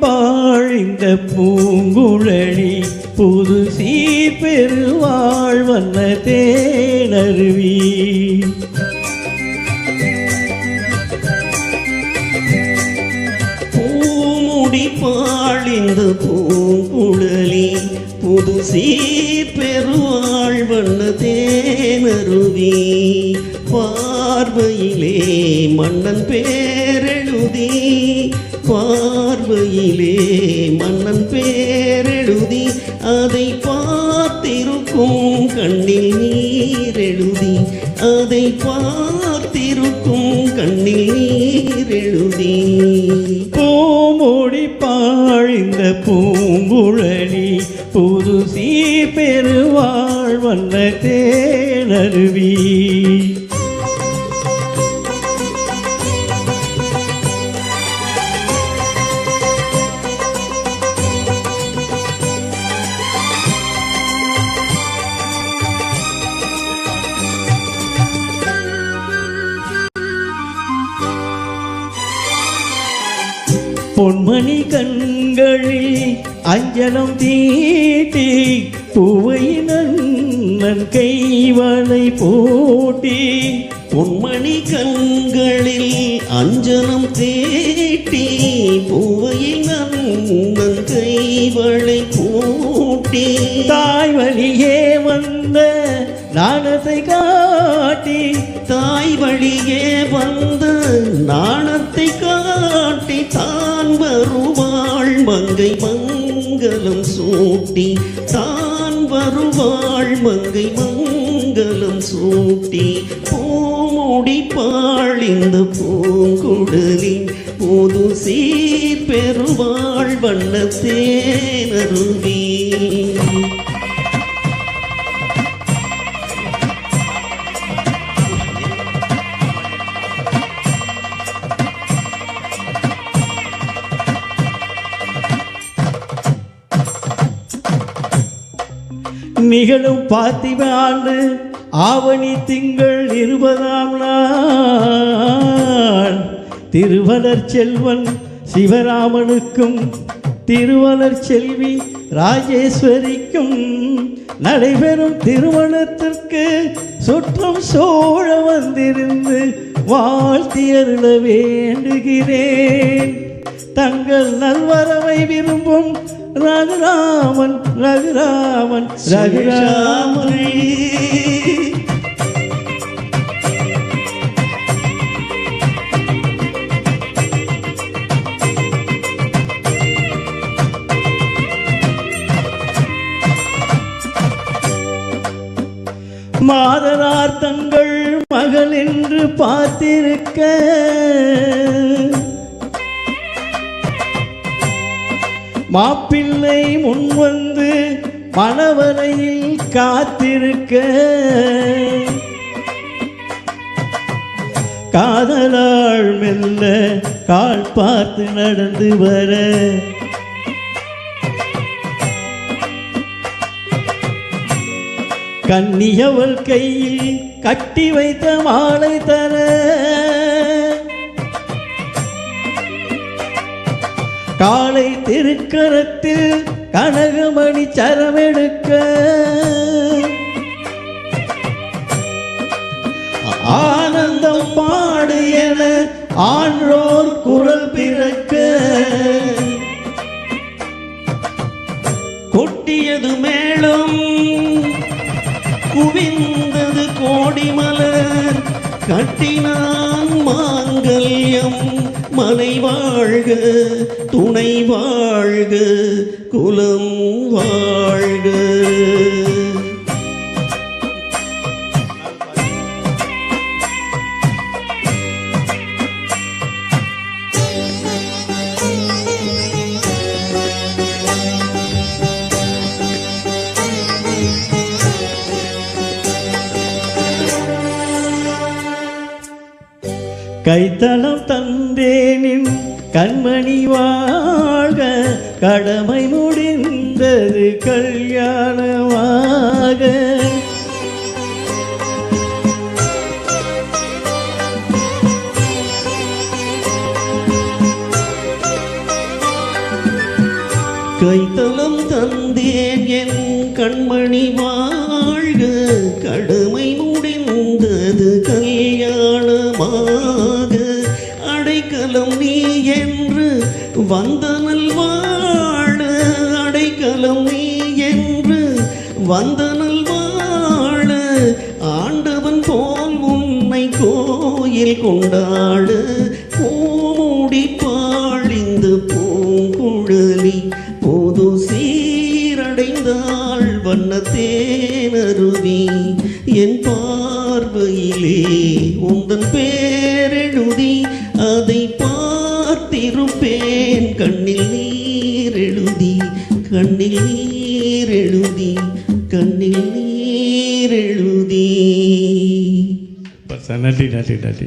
பாழிந்த பூங்குழலி புது சீர்பெருவாழ் வண்ண தேனருவி. பூமுடி பாழிந்து பூங்குழலி புது சீர்பெருவாழ் வண்ண தேனருவி. பார்வையிலே மன்னன் பேரெழுதி பா பார்வையிலே மன்னன் பேரெழுதி அதை பார்த்திருக்கும் கண்ணில் நீரெழுதி. அதை பார்த்திருக்கும் கண்ணில் நீரெழுதி. பூமொழி பாழிந்த பூங்குழலி புதுசி பெருவாழ் வண்ண தேனருவி. பொன்மணி கண்களில் அஞ்சலம் தீட்டி பூவையினன் கைவளை போட்டி. பொன்மணி கண்களில் அஞ்சனம் தேட்டி பூவையில் நன்னன் கைவளை போட்டி. தாய் வழியே வந்த நாணத்தை காட்டி தாய் வழியே வந்த நாணத்தை காட்டி தான் வருவாள் மங்கை மங்களம் சூட்டி. தான் வருவாள் மங்கை மங்களம் சூட்டி. பூமுடிப்பாள் இந்த பூங்குடலின் புது சீர் பெருவாள் வண்ண நிகழும் பார்த்திவ ஆண்டு ஆவணி திங்கள் இருபதாம் நாள். திருவலர் செல்வன் சிவராமனுக்கும் திருவலர் செல்வி ராஜேஸ்வரிக்கும் நடைபெறும் திருமணத்திற்கு சுற்றம் சோழ வந்திருந்து வாழ்த்தியருள வேண்டுகிறேன். தங்கள் நல்வரவை விரும்பும் ரகுராமன் ரகுராமன் ரகுராமன் மாதரார் தங்கள் மகள் என்று பார்த்திருக்க மாப்பிள்ளை முன்வந்து மணவரையில் காத்திருக்க. காதலாள் மெல்ல கால் பார்த்து நடந்து வர. கன்னியவள் கையில் கட்டி வைத்த மாலை தர. கரத்தில் கனகமணி சரமெடுக்க ஆனந்தம் பாடு என ஆன்றோர் குரல் பிறக்க. கொட்டியது மேலும் குவிந்தது கோடிமலர். கட்டினார் கட்டினான் மாங்கல்யம் மனை வாழ்க துணை வாழ்க குலம் வாழ்க. கைத்தளம் தந்தேனின் கண்மணி வாழ்க கடமை முடிந்தது கல்யாணமாக. என் கண்மணி வாழ்க. கடுமை முடிந்தது கல்யாணமாக. அடைக்கலம் நீ என்று வந்தனல் வாழ. அடைக்கலம் நீ என்று வந்தனல் வாழ. ஆண்டவன் போல் உன்னை கோயில் கொண்டாடு. வண்ணத்தேனருவி என் பார்வையிலே உந்தன் பேரெழுதி அதை பார்த்திருப்பேன். கண்ணில் நீர் எழுதி கண்ணில் நீர் எழுதி கண்ணில் நீர் எழுதி நன்றி நன்றி நன்றி.